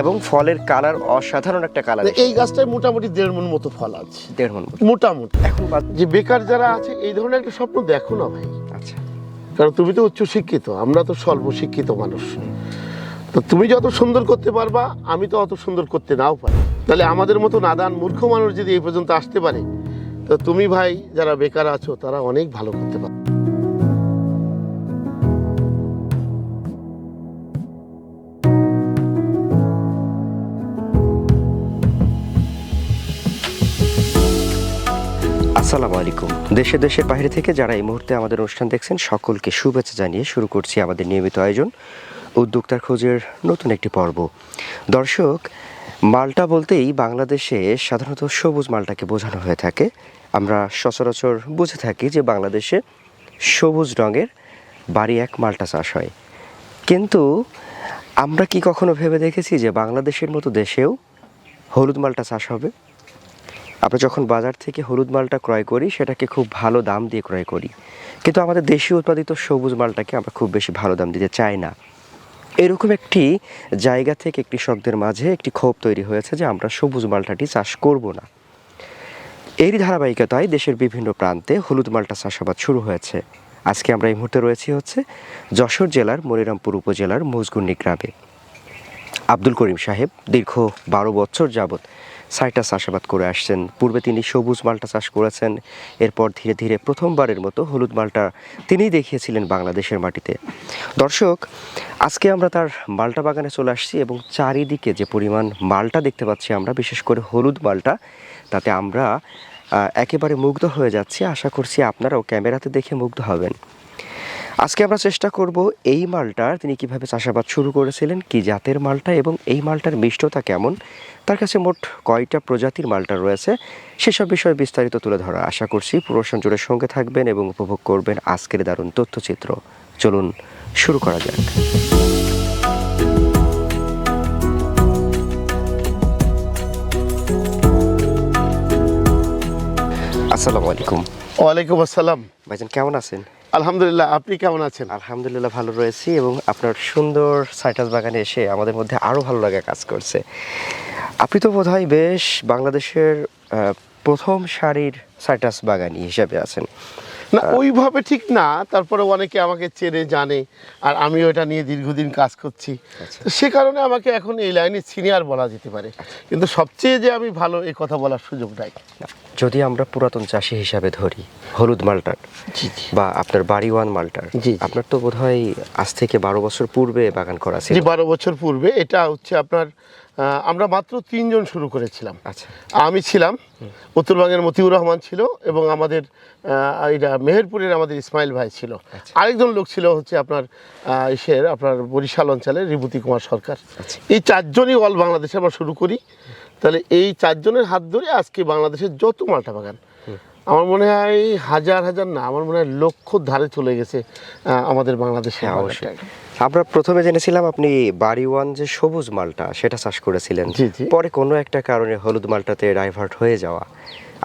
এবং ফলের কালার অসাধারণ একটা কালার এই গাছটায় মোটামুটি দেড় মন মতো ফল আছে। দেড় মন মোটামুটি। এখন যে বেকার যারা আছে এই ধরনের একটা স্বপ্ন দেখো না ভাই। আচ্ছা। কারণ তুমি তো উচ্চ শিক্ষিত আমরা তো স্বল্প শিক্ষিত মানুষ। তো তুমি যত সুন্দর করতে পারবা আমি তো অত সুন্দর করতে নাও পারি। তাহলে আমাদের মতো নাদান মূর্খ মানুষ যদি এই পর্যন্ত আসতে পারে তো তুমি ভাই যারা বেকার আছো তারা অনেক ভালো করতে পারো। আসসালামু আলাইকুম। দেশে দেশের বাইরে থেকে যারা এই মুহূর্তে আমাদের অনুষ্ঠান দেখছেন, সকলকে শুভেচ্ছা জানিয়ে শুরু করছি আমাদের নিয়মিত আয়োজন, উদ্যোক্তার খোঁজের নতুন একটি পর্ব। দর্শক, মালটা বলতেই বাংলাদেশে সাধারণত সবুজ মালটাকে বোঝানো হয়ে থাকে। আমরা সচরাচর বুঝে থাকি যে বাংলাদেশে সবুজ রঙের বাড়ি এক মালটা চাষ হয়। কিন্তু আমরা কি কখনো ভেবে দেখেছি যে বাংলাদেশের মতো দেশেও হলুদ মালটা চাষ হবে? আমরা যখন বাজার থেকে হলুদ মালটা ক্রয় করি, সেটাকে খুব ভালো দাম দিয়ে ক্রয় করি। কিন্তু আমাদের দেশীয় উৎপাদিত সবুজ মালটাকে আমরা খুব বেশি ভালো দাম দিতে চাই না। এরকম একটি জায়গা থেকে একটি কৃষকদের মাঝে একটি ক্ষোভ তৈরি হয়েছে যে আমরা সবুজ মালটাটি চাষ করব না। এরই ধারাবাহিকতায় দেশের বিভিন্ন প্রান্তে হলুদ মালটা চাষাবাদ শুরু হয়েছে। আজকে আমরা এই মুহূর্তে রয়েছি হচ্ছে যশোর জেলার মনিরামপুর উপজেলার মুজগুন্নি গ্রামে। আব্দুল করিম সাহেব দীর্ঘ বারো বছর যাবৎ সাইটাস চাষাবাদ করে আসছেন। পূর্বে তিনি সবুজ মালটা চাষ করেছেন, এরপর ধীরে ধীরে প্রথমবারের মতো হলুদ মালটা তিনিই দেখিয়েছিলেন বাংলাদেশের মাটিতে। দর্শক, আজকে আমরা তার মালটা বাগানে চলে আসছি এবং চারিদিকে যে পরিমাণ মালটা দেখতে পাচ্ছি আমরা, বিশেষ করে হলুদ মালটা, তাতে আমরা একেবারে মুগ্ধ হয়ে যাচ্ছি। আশা করছি আপনারাও ক্যামেরাতে দেখে মুগ্ধ হবেন। আজকে আমরা চেষ্টা করব এই মালটার তিনি কীভাবে চাষাবাদ শুরু করেছিলেন কি জাতের মালটা এবং এই মালটার মিষ্টতা কেমন তার কাছে মোট কয়টা প্রজাতির মালটা রয়েছে সেসব বিষয়ে বিস্তারিত তুলে ধরা আশা করছি। পুরো সঞ্জুরের সঙ্গে থাকবেন এবং উপভোগ করবেন আজকের দারুণ তথ্যচিত্র। চলুন শুরু করা যাক। আসসালামু আলাইকুম। ওয়ালাইকুম আসসালাম। ভাইজান কেমন আছেন? আলহামদুলিল্লাহ আপনি কেমন আছেন? আলহামদুলিল্লাহ ভালো রয়েছি এবং আপনার সুন্দর সাইটাস বাগানে এসে আমাদের মধ্যে আরও ভালো লাগা কাজ করছে। আপনি তো বোধহয় বেশ বাংলাদেশের প্রথম সারির সাইটাস বাগানি হিসেবে আছেন। না ওইভাবে ঠিক না তারপরে অনেকে আমাকে চেনে জানে আর আমিও এটা নিয়ে দীর্ঘদিন কাজ করছি। তো সে কারণে আমাকে এখন এই লাইনে সিনিয়র বলা যেতে পারে। কিন্তু সবচেয়ে যে আমি ভালো এই কথা বলার সুযোগ নাই। যদি আমরা পুরাতন চাষি হিসাবে ধরি হলুদ মালটার বা আপনার বাড়িওয়ান মালটার। আপনার তো বোধ হয় আজ থেকে বারো বছর পূর্বে বাগান করা ছিল। জি বারো বছর পূর্বে। এটা হচ্ছে আপনার আমরা মাত্র তিনজন শুরু করেছিলাম। আচ্ছা। আমি ছিলাম উত্তরবঙ্গের মতিউর রহমান ছিল এবং আমাদের এটা মেহেরপুরের আমাদের ইসমাইল ভাই ছিল। আচ্ছা। আরেকজন লোক ছিল হচ্ছে আপনার ইসের আপনার বরিশাল অঞ্চলের বিভূতি কুমার সরকার। আচ্ছা। এই চারজনই অল বাংলাদেশে আমরা শুরু করি। তাহলে এই চারজনের হাত ধরে আজকে বাংলাদেশের যত মালটা বাগান আমার মনে হয় হাজার হাজার না আমার মনে হয় লক্ষ ধারে চলে গেছে আমাদের বাংলাদেশে হ্যাঁ অবশ্যই। আমরা প্রথমে জেনেছিলাম আপনি বাড়িওয়ান যে সবুজ মালটা সেটা চাষ করেছিলেন। পরে কোনো একটা কারণে হলুদ মালটাতে ডাইভার্ট হয়ে যাওয়া।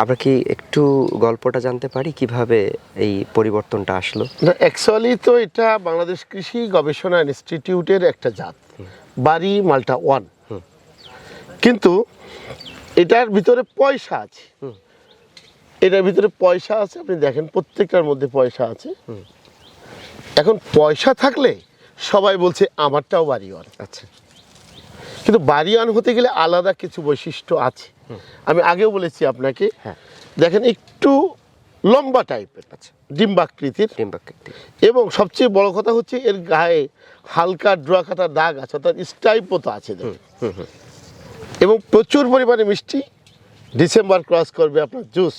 আমরা কি একটু গল্পটা জানতে পারি কীভাবে এই পরিবর্তনটা আসলো? অ্যাকচুয়ালি তো এটা বাংলাদেশ কৃষি গবেষণা ইনস্টিটিউটের একটা জাত। বাড়ি মালটা ওয়ান কিন্তু এটার ভিতরে পয়সা আছে। এটার ভিতরে পয়সা আছে আপনি দেখেন প্রত্যেকটার মধ্যে পয়সা আছে। এখন পয়সা থাকলে সবাই বলছে আমারটাও বাড়ি ওয়ান আচ্ছা। কিন্তু বাড়িওয়ান হতে গেলে আলাদা কিছু বৈশিষ্ট্য আছে। আমি আগেও বলেছি আপনাকে হ্যাঁ। দেখেন একটু লম্বা টাইপের আচ্ছা। ডিম্বাকৃতির। ডিম্বাকৃতি। এবং সবচেয়ে বড় কথা হচ্ছে এর গায়ে হালকা ড্রা কাটা দাগ আছে অর্থাৎ স্টাইপ মতো আছে দেখুন। এবং প্রচুর পরিমাণে মিষ্টি। ডিসেম্বর ক্রস করবে আপনার জুস।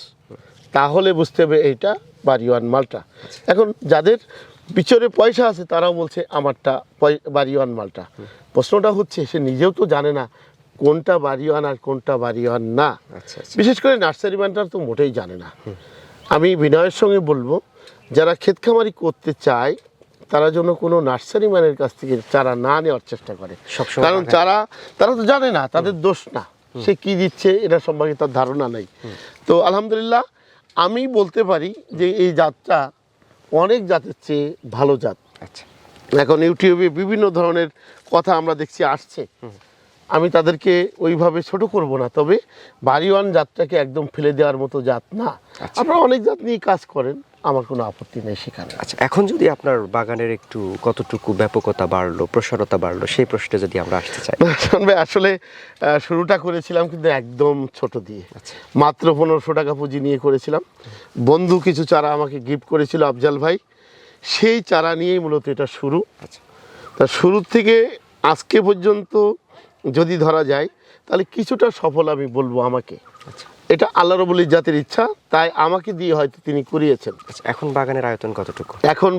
তাহলে বুঝতে হবে এইটা বাড়িওয়ান মালটা। এখন যাদের পিছনে পয়সা আছে তারাও বলছে আমারটা বাড়িওয়ান মালটা। প্রশ্নটা হচ্ছে সে নিজেও তো জানে না কোনটা বাড়িওয়ান আর কোনটা বাড়িওয়ান না। আচ্ছা আচ্ছা। বিশেষ করে নার্সারি ম্যানটার তো মোটেই জানে না। আমি বিনয়ের সঙ্গে বলব যারা ক্ষেত খামারি করতে চায় তারা যেন কোনো নার্সারি ম্যানের কাছ থেকে চারা না নেওয়ার চেষ্টা করে। সবসময় কারণ চারা তারা তো জানে না তাদের দোষ না। সে কি দিচ্ছে এটা সম্পর্কে তার ধারণা নেই। তো আলহামদুলিল্লাহ আমি বলতে পারি যে এই জাতটা অনেক জাতের চেয়ে ভালো জাত। আচ্ছা। এখন ইউটিউবে বিভিন্ন ধরনের কথা আমরা দেখছি আসছে। আমি তাদেরকে ওইভাবে ছোট করব না তবে বাড়িওয়ান জাতটাকে একদম ফেলে দেওয়ার মতো জাত না। আপনারা অনেক জাত নিয়ে কাজ করেন আমার কোনো আপত্তি নেই সেখানে আচ্ছা এখন যদি আপনার বাগানের একটু কতটুকু ব্যাপকতা বাড়লো প্রসারতা বাড়লো সেই প্রশ্নে যদি আমরা আসতে চাই। ভাই আসলে শুরুটা করেছিলাম কিন্তু একদম ছোট দিয়ে। আচ্ছা। মাত্র পনেরোশো টাকা পুঁজি নিয়ে করেছিলাম। বন্ধু কিছু চারা আমাকে গিফট করেছিল আফজাল ভাই। সেই চারা নিয়েই মূলত এটা শুরু। আচ্ছা। তা শুরু থেকে আজকে পর্যন্ত যদি ধরা যায় তাহলে কিছুটা সফল আমি বলব আমাকে। আচ্ছা। এটা আল্লাহ রবুল ইজাতের ইচ্ছা তাই আমাকে দিয়ে হয়তো তিনি করিয়েছেন। আচ্ছা এখন বাগানের আয়তন কতটুকু? এখন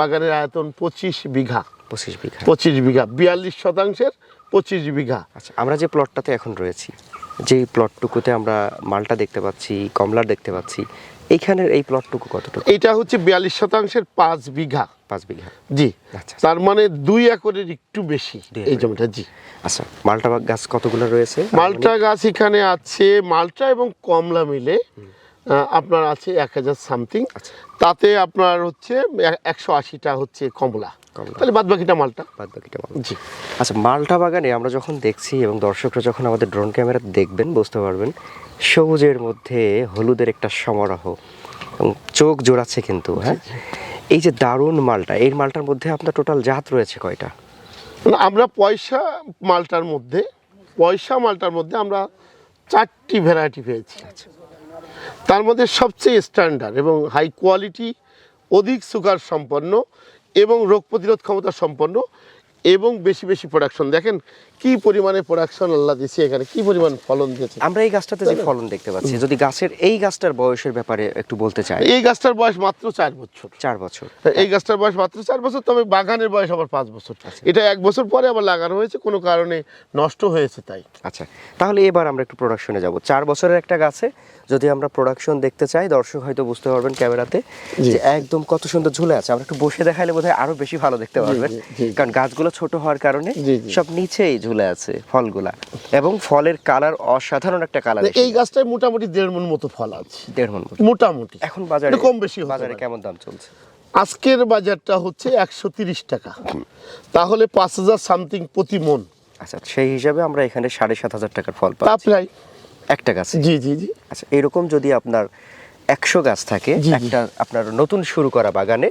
বাগানের আয়তন পঁচিশ বিঘা। পঁচিশ বিঘা। পঁচিশ বিঘা বিয়াল্লিশ শতাংশের পঁচিশ বিঘা। আচ্ছা আমরা যে প্লটটাতে এখন রয়েছি যে প্লটটুকুতে আমরা মালটা দেখতে পাচ্ছি কমলা দেখতে পাচ্ছি এইখানের এই প্লটটুকু কতটুকু? এটা হচ্ছে বিয়াল্লিশ শতাংশের পাঁচ বিঘা। পাঁচ বিঘা। জি। আচ্ছা। তার মানে দুই একরের একটু বেশি এই জমিটা জি। আচ্ছা মালটা গাছ কতগুলো রয়েছে? মালটা গাছ এখানে আছে মালটা এবং কমলা মিলে আপনার আছে এক হাজার সামথিং। আচ্ছা। তাতে আপনার হচ্ছে একশো আশিটা হচ্ছে কমলা। তাহলে বাদ বাকিটা মালটা। বাদ বাকিটা মাল। জি। আচ্ছা মালটা বাগানে আমরা যখন দেখছি এবং দর্শকরা যখন আমাদের ড্রোন ক্যামেরা দেখবেন বুঝতে পারবেন সবুজের মধ্যে হলুদের একটা সমারোহ এবং চোখ জোড়াচ্ছে কিন্তু হ্যাঁ? এই যে দারুণ মালটা এই মালটার মধ্যে আপনার টোটাল জাত রয়েছে কয়টা? মানে আমরা পয়সা মালটার মধ্যে পয়সা মালটার মধ্যে আমরা চারটি ভ্যারাইটি পেয়েছি। তার মধ্যে সবচেয়ে স্ট্যান্ডার্ড এবং হাই কোয়ালিটি অধিক সুগার সম্পন্ন এবং রোগ প্রতিরোধ ক্ষমতা সম্পন্ন এবং বেশি বেশি প্রোডাকশন দেখেন কি পরিমাণে প্রোডাকশন আল্লাহ দিয়েছে এখানে কি পরিমাণ ফলন দিয়েছে। আমরা এই গাছটাতে যে ফলন দেখতে পাচ্ছি যদি গাছের এই গাছটার বয়সের ব্যাপারে একটু বলতে চাই। এই গাছটার বয়স মাত্র চার বছর। চার বছর। এই গাছটার বয়স মাত্র চার বছর তবে বাগানের বয়স আবার পাঁচ বছর। এটা এক বছর পরে আবার লাগানো হয়েছে কোনো কারণে নষ্ট হয়েছে তাই। আচ্ছা তাহলে এবার আমরা একটু প্রোডাকশনে যাব। চার বছরের একটা গাছে যদি আমরা প্রোডাকশন দেখতে চাই দর্শক হয়তো বুঝতে পারবেন ক্যামেরাতে যে একদম কত সুন্দর ঝুলে আছে। আমরা একটু বসে দেখাইলে বোধহয় আরও বেশি ভালো দেখতে পারবেন। কারণ গাছগুলো ছোট হওয়ার কারণে। সব নিচেই ঝুলে আছে ফলগুলা। এবং ফলের কালার অসাধারণ একটা কালার এই গাছটায় মোটামুটি দেড় মন মতো ফল আছে। দেড় মন মতো। মোটামুটি। এখন বাজারে কম বেশি বাজারে কেমন দাম চলছে? আজকের বাজারটা হচ্ছে একশো তিরিশ টাকা। তাহলে পাঁচ হাজার সামথিং প্রতি মন। আচ্ছা সেই হিসাবে আমরা এখানে সাড়ে সাত হাজার টাকার ফল পাচ্ছি। প্রায় একটা গাছ জি জি জি। আচ্ছা এরকম যদি আপনার একশো গাছ থাকে। একটা আপনার নতুন শুরু করা বাগানে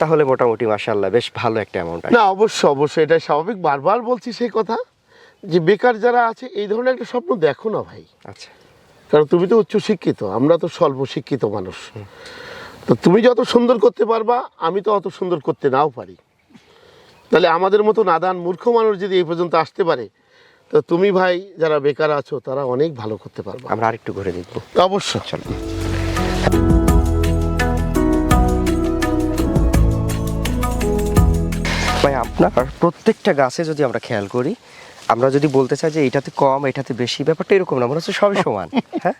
তাহলে মোটামুটি মাসাল্লাহ বেশ ভালো একটা অ্যামাউন্ট না অবশ্যই অবশ্যই এটা স্বাভাবিক। বারবার বলছি সেই কথা যে বেকার যারা আছে এই ধরনের একটা স্বপ্ন দেখো না ভাই। আচ্ছা। কারণ তুমি তো উচ্চ শিক্ষিত আমরা তো স্বল্প শিক্ষিত মানুষ। তো তুমি যত সুন্দর করতে পারবা আমি তো অত সুন্দর করতে নাও পারি। তাহলে আমাদের মতো নাদান মূর্খ মানুষ যদি এই পর্যন্ত আসতে পারে তো তুমি ভাই যারা বেকার আছো তারা অনেক ভালো করতে পারব। আমরা আরেকটু ঘুরে দেখব। অবশ্যই। চলো। ভাই আপনার প্রত্যেকটা গাছে যদি আমরা খেয়াল করি আমরা যদি বলতে চাই যে এটাতে কম এটাতে বেশি ব্যাপারটা এরকম না মনে হচ্ছে সবই সমান। হ্যাঁ?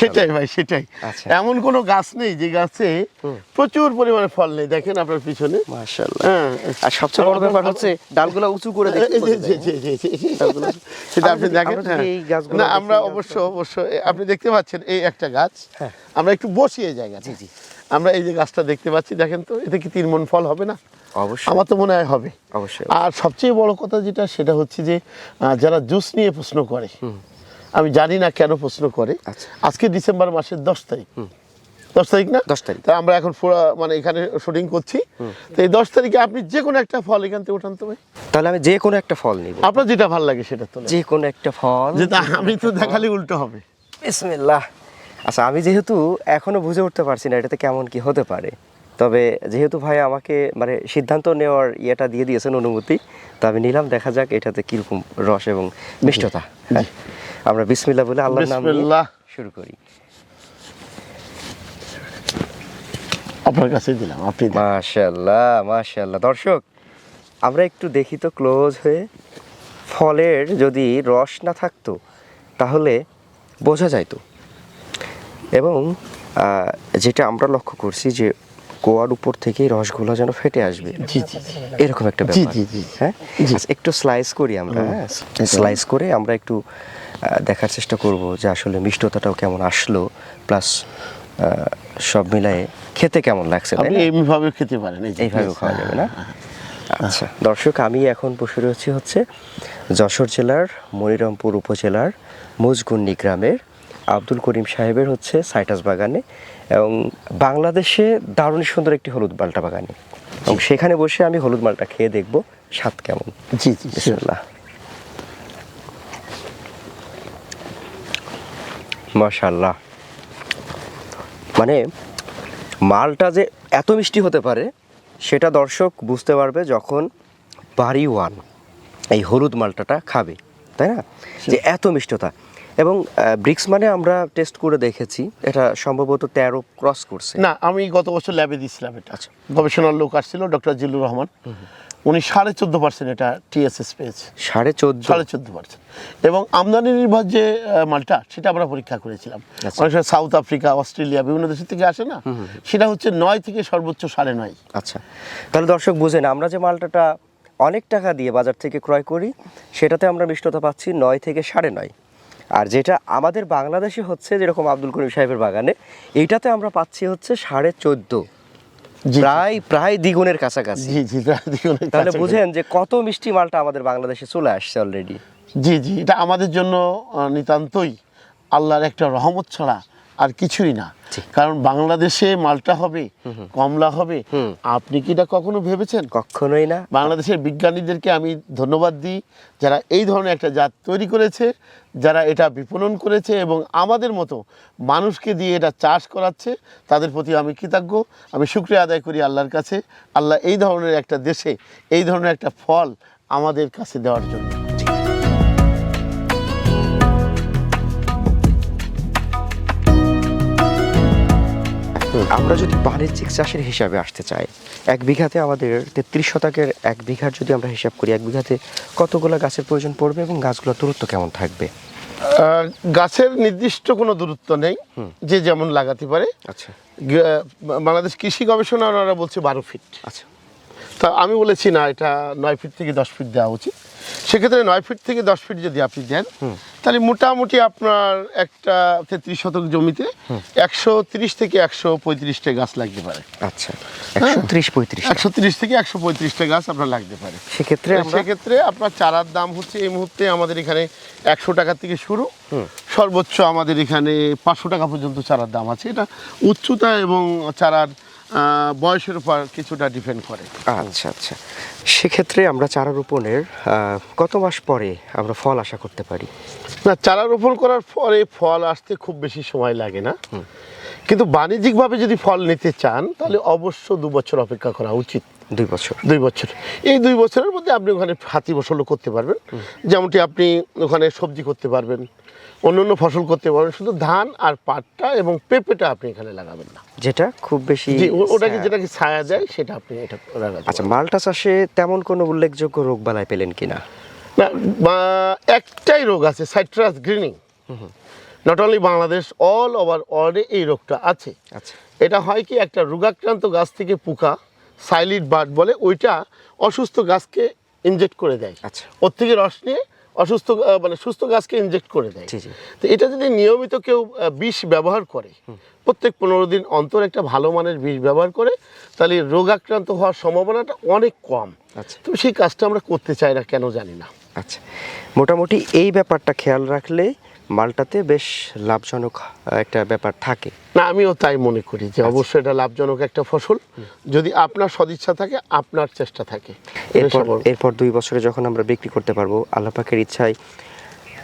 সেটাই ভাই সেটাই। আচ্ছা। এমন কোনো গাছ নেই যে গাছে প্রচুর পরিমাণে ফল নেই দেখেন আপনার পিছনে। মাশাআল্লাহ। হ্যাঁ। আর সবচেয়ে বড় ব্যাপার হচ্ছে ডালগুলো উঁচু করে সেটা আপনি দেখেন আমরা হ্যাঁ। এই গাছগুলো না আমরা অবশ্য অবশ্য আপনি দেখতে পাচ্ছেন এই একটা গাছ। হ্যাঁ। আমরা একটু বসিয়ে এই জায়গায় জি, জি। আমরা এই যে গাছটা দেখতে পাচ্ছি দেখেন তো এতে কি তিন মন ফল হবে না? আমার তো মনে হয় হবে। অবশ্যই। আর সবচেয়ে বড় কথা যেটা সেটা হচ্ছে যে যারা জুস নিয়ে প্রশ্ন করে আমি জানি না কেন প্রশ্ন করে। আচ্ছা। আজকে ডিসেম্বর মাসের দশ তারিখ। দশ তারিখ না? 10 তারিখ। তা আমরা এখন পুরো- মানে এখানে শুটিং করছি। তো এই দশ তারিখে আপনি যে কোনো একটা ফল এখান থেকে উঠান তো ভাই। তাহলে আমি যে কোনো একটা ফল নিব। আপনার যেটা ভালো লাগে সেটা তো যে কোনো একটা ফল। যেটা আমি তো দেখালে উল্টো হবে। বিসমিল্লাহ। আচ্ছা আমি যেহেতু এখনও বুঝে উঠতে পারছি না এটাতে কেমন কি হতে পারে। তবে যেহেতু ভাই আমাকে মানে সিদ্ধান্ত নেওয়ার ইয়েটা দিয়ে দিয়েছেন অনুমতি তো আমি নিলাম দেখা যাক এটাতে কীরকম রস এবং মিষ্টতা। হ্যাঁ আমরা বিসমিল্লাহ বলে আল্লাহ নাম শুরু করি। আপনার কাছে দিলাম আপনি মাশাল্লাহ মাশাল্লাহ দর্শক আমরা একটু দেখি তো ক্লোজ হয়ে ফলের যদি রস না থাকতো তাহলে বোঝা যাইতো। এবং যেটা আমরা লক্ষ্য করছি যে কোয়ার উপর থেকেই রসগুলো যেন ফেটে আসবে জি জি জি। এরকম একটা জি, ব্যাপার জি, জি। হ্যাঁ আচ্ছা, একটু স্লাইস করি আমরা হ্যাঁ স্লাইস করে আমরা একটু দেখার চেষ্টা করব যে আসলে মিষ্টতাটাও কেমন আসলো প্লাস সব মিলায়ে খেতে কেমন লাগছে আপনি? এইভাবে খেতে পারেন। এইভাবে খাওয়া যাবে না আচ্ছা দর্শক আমি এখন বসে রয়েছি হচ্ছে যশোর জেলার মনিরামপুর উপজেলার মুজগুন্নি গ্রামের আব্দুল করিম সাহেবের হচ্ছে সাইটাস বাগানে এবং বাংলাদেশে দারুণ সুন্দর একটি হলুদ মালটা বাগানে। এবং সেখানে বসে আমি হলুদ মালটা খেয়ে দেখব স্বাদ কেমন। জি জি বিসমিল্লাহ। মাশাল্লাহ মানে মালটা যে এত মিষ্টি হতে পারে সেটা দর্শক বুঝতে পারবে যখন বাড়ি ওয়ান এই হলুদ মালটাটা খাবে তাই না? যে এত মিষ্টতা। এবং ব্রিক্স মানে আমরা টেস্ট করে দেখেছি এটা সম্ভবত তেরো ক্রস করছে। না আমি গত বছর ল্যাবে দিয়েছিলাম এটা। গবেষণার লোক আসছিল ডক্টর জিল্লুর রহমান। উনি সাড়ে চোদ্দ পার্সেন্ট এটা টিএসএস পেয়েছে। সাড়ে চোদ্দ? সাড়ে চোদ্দ পার্সেন্ট এবং আমদানি নির্ভর যে মালটা সেটা আমরা পরীক্ষা করেছিলাম। আচ্ছা। অনেক সময় সাউথ আফ্রিকা অস্ট্রেলিয়া বিভিন্ন দেশ থেকে আসে না? সেটা হচ্ছে নয় থেকে সর্বোচ্চ সাড়ে নয়। আচ্ছা। তাহলে দর্শক বুঝেন আমরা যে মালটাটা অনেক টাকা দিয়ে বাজার থেকে ক্রয় করি সেটাতে আমরা মিষ্টতা পাচ্ছি নয় থেকে সাড়ে নয়। আর যেটা আমাদের বাংলাদেশে হচ্ছে যেরকম আব্দুল করিম সাহেবের বাগানে এইটাতে আমরা পাচ্ছি হচ্ছে সাড়ে চোদ্দ। প্রায় প্রায় দ্বিগুণের কাছাকাছি। জি জি প্রায় দ্বিগুণের তাহলে বুঝেন যে কত মিষ্টি মালটা আমাদের বাংলাদেশে চলে আসছে অলরেডি জি জি এটা আমাদের জন্য নিতান্তই আল্লাহর একটা রহমত ছাড়া আর কিছুই না। কারণ বাংলাদেশে মালটা হবে কমলা হবে। আপনি কি এটা কখনো ভেবেছেন? কখনোই না। বাংলাদেশের বিজ্ঞানীদেরকে আমি ধন্যবাদ দিই যারা এই ধরনের একটা জাত তৈরি করেছে যারা এটা বিপণন করেছে এবং আমাদের মতো মানুষকে দিয়ে এটা চাষ করাচ্ছে তাদের প্রতি আমি কৃতজ্ঞ। আমি শুক্রিয়া আদায় করি আল্লাহর কাছে। আল্লাহ এই ধরনের একটা দেশে এই ধরনের একটা ফল আমাদের কাছে দেওয়ার জন্য। আমরা যদি বাণিজ্যিক চাষের হিসাবে আসতে চাই এক বিঘাতে আমাদের তেত্রিশ শতকের এক বিঘার যদি আমরা হিসাব করি এক বিঘাতে কতগুলো গাছের প্রয়োজন পড়বে এবং গাছগুলোর দূরত্ব কেমন থাকবে? গাছের নির্দিষ্ট কোনো দূরত্ব নেই যে যেমন লাগাতে পারে। আচ্ছা। বাংলাদেশ কৃষি গবেষণা ওনারা বলছে বারো ফিট। আচ্ছা। তা আমি বলেছি না এটা নয় ফিট থেকে দশ ফিট দেওয়া উচিত। সেক্ষেত্রে নয় ফিট থেকে দশ ফিট যদি আপনি দেন তাহলে মোটামুটি আপনার একটা তেত্রিশ শতক জমিতে একশো তিরিশ থেকে একশো পঁয়ত্রিশটা গাছ লাগতে পারে। আচ্ছা একশো ত্রিশ পঁয়ত্রিশ একশো তিরিশ থেকে একশো পঁয়ত্রিশটা গাছ আপনার লাগতে পারে। সেক্ষেত্রে সেক্ষেত্রে আপনার চারার দাম হচ্ছে এই মুহূর্তে আমাদের এখানে একশো টাকা থেকে শুরু। সর্বোচ্চ আমাদের এখানে পাঁচশো টাকা পর্যন্ত চারার দাম আছে। এটা উচ্চতা এবং চারার বয়সের উপর কিছুটা ডিপেন্ড করে। আচ্ছা আচ্ছা। সেক্ষেত্রে আমরা চারা রোপণের কত মাস পরে আমরা ফল আশা করতে পারি? না চারা রোপণ করার পরে ফল আসতে খুব বেশি সময় লাগে না। কিন্তু বাণিজ্যিকভাবে যদি ফল নিতে চান তাহলে অবশ্য দু বছর অপেক্ষা করা উচিত। দুই বছর। দুই বছর। এই দুই বছরের মধ্যে আপনি ওখানে হাতি ফসলও করতে পারবেন। যেমনটি আপনি ওখানে সবজি করতে পারবেন। অন্য অন্য ফসল করতে পারবেন। শুধু ধান আর পাটটা এবং পেঁপেটা আপনি এখানে লাগাবেন না। যেটা খুব বেশি ওটাকে যেটাকে ছায়া দেয় সেটা আপনি এটা লাগাতে আচ্ছা মালটা চাষে তেমন কোনো উল্লেখযোগ্য রোগ বালাই পেলেন কি না বা- একটাই রোগ আছে citrus greening. Not only Bangladesh all over ওয়ার্ল্ডে এই রোগটা আছে। আচ্ছা। এটা হয় কি একটা রোগাক্রান্ত গাছ থেকে পোকা সাইলিড বার্ড বলে ওইটা অসুস্থ গাছকে ইনজেক্ট করে দেয়। আচ্ছা। ওর থেকে রস নিয়ে অসুস্থ মানে সুস্থ গাছকে ইনজেক্ট করে দেয়। তো এটা যদি নিয়মিত কেউ বিষ ব্যবহার করে প্রত্যেক পনেরো দিন অন্তর একটা ভালো মানের বিষ ব্যবহার করে তাহলে রোগাক্রান্ত হওয়ার সম্ভাবনাটা অনেক কম। আচ্ছা। তবে সেই কাজটা আমরা করতে চাই না কেন জানি না। আচ্ছা। মোটামুটি এই ব্যাপারটা খেয়াল রাখলে মালটাতে বেশ লাভজনক একটা ব্যাপার থাকে। না আমিও তাই মনে করি আচ্ছা। যে অবশ্যই এটা লাভজনক একটা ফসল যদি আপনার সদিচ্ছা থাকে আপনার চেষ্টা থাকে এরপর এরপর দুই বছরে যখন আমরা বিক্রি করতে পারব আল্লাপাকের ইচ্ছায়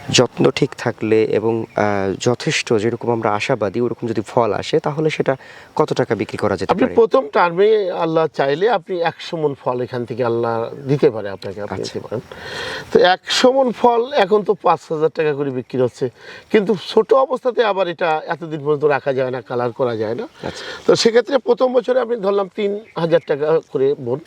যত্ন ঠিক থাকলে এবং যথেষ্ট যেরকম আমরা আশাবাদী ওরকম যদি ফল আসে তাহলে সেটা কত টাকা বিক্রি করা যেতে আপনি পারে প্রথম টার্মে আল্লাহ চাইলে আপনি একশো মন ফল এখান থেকে আল্লাহ দিতে পারে আপনাকে আপনি আচ্ছা। দিতে পারেন তো একশো মন ফল এখন তো পাঁচ হাজার টাকা করে বিক্রি হচ্ছে কিন্তু ছোট অবস্থাতে আবার এটা এতদিন পর্যন্ত রাখা যায় না কালার করা যায় না আচ্ছা। তো সেক্ষেত্রে প্রথম বছরে আপনি ধরলাম তিন হাজার টাকা করে মন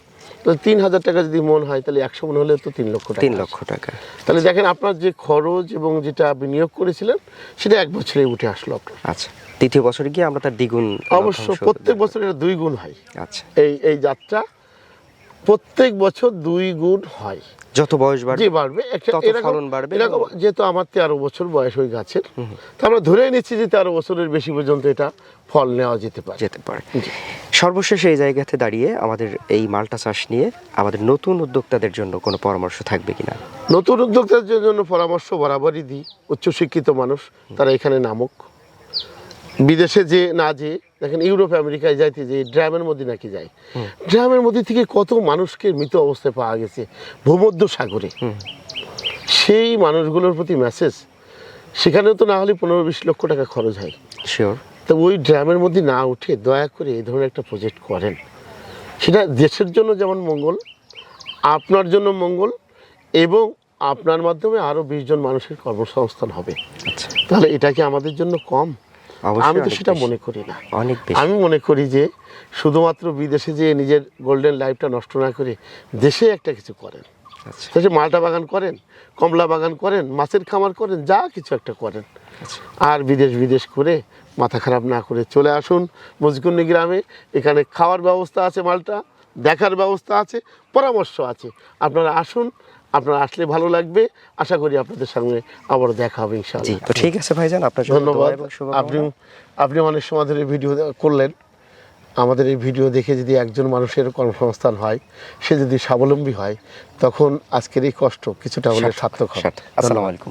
তো তিন হাজার টাকা যদি মন হয় তাহলে একশো মন হলে তো তিন লক্ষ টাকা তিন লক্ষ টাকা। তাহলে দেখেন আপনার যে খরচ এবং যেটা বিনিয়োগ করেছিলেন সেটা এক বছরে উঠে আসলো আপনার। আচ্ছা দ্বিতীয় বছরে গিয়ে আমরা তার দ্বিগুণ অবশ্য প্রত্যেক বছর এটা দুই গুণ হয়। আচ্ছা। এই এই যাত্রা প্রত্যেক বছর দুই গুণ হয়। যত বয়স বাড়বে বাড়বে একটা ফলন বাড়বে। এরকম যেহেতু আমার তেরো বছর বয়স ওই গাছের তো আমরা ধরে নিচ্ছি যে তেরো বছরের বেশি পর্যন্ত এটা ফল নেওয়া যেতে পারে। যেতে পারে। সর্বশেষ এই জায়গাতে দাঁড়িয়ে আমাদের এই মালটা চাষ নিয়ে আমাদের নতুন উদ্যোক্তাদের জন্য কোনো পরামর্শ থাকবে কিনা? নতুন উদ্যোক্তাদের জন্য পরামর্শ বরাবরই দিই। উচ্চশিক্ষিত মানুষ তারা এখানে নামক। বিদেশে যে না যে দেখেন ইউরোপ আমেরিকায় যাইতে যে ড্রামের মধ্যে নাকি যায়। ড্রামের মধ্যে থেকে কত মানুষকে মৃত অবস্থায় পাওয়া গেছে? ভূমধ্য সাগরে। সেই মানুষগুলোর প্রতি মেসেজ সেখানেও তো না হলে পনেরো বিশ লক্ষ টাকা খরচ হয়। শিওর তো ওই ড্রামের মধ্যে না উঠে দয়া করে এই ধরনের একটা প্রজেক্ট করেন। সেটা দেশের জন্য যেমন মঙ্গল আপনার জন্য মঙ্গল এবং আপনার মাধ্যমে আরও বিশ জন মানুষের কর্মসংস্থান হবে। আচ্ছা। তাহলে এটা কি আমাদের জন্য কম? আমি তো সেটা মনে করি না। অনেক আমি মনে করি যে শুধুমাত্র বিদেশে যে নিজের গোল্ডেন লাইফটা নষ্ট না করে দেশে একটা কিছু করেন। আচ্ছা। সে মালটা বাগান করেন কমলা বাগান করেন মাছের খামার করেন যা কিছু একটা করেন। আচ্ছা। আর বিদেশ বিদেশ করে মাথা খারাপ না করে চলে আসুন মজগুন্নি গ্রামে। এখানে খাওয়ার ব্যবস্থা আছে মালটা দেখার ব্যবস্থা আছে পরামর্শ আছে। আপনারা আসুন আপনারা আসলে ভালো লাগবে। আশা করি আপনাদের সঙ্গে আবারও দেখা হবে ইনশাআল্লাহ। তো ঠিক আছে ভাইজান আপনার ধন্যবাদ। আপনি আপনি অনেক সময় ধরে ভিডিও করলেন। আমাদের এই ভিডিও দেখে যদি একজন মানুষের কর্মসংস্থান হয় সে যদি স্বাবলম্বী হয় তখন আজকের এই কষ্ট কিছুটা হলে সার্থক, হবে। আসসালামু আলাইকুম।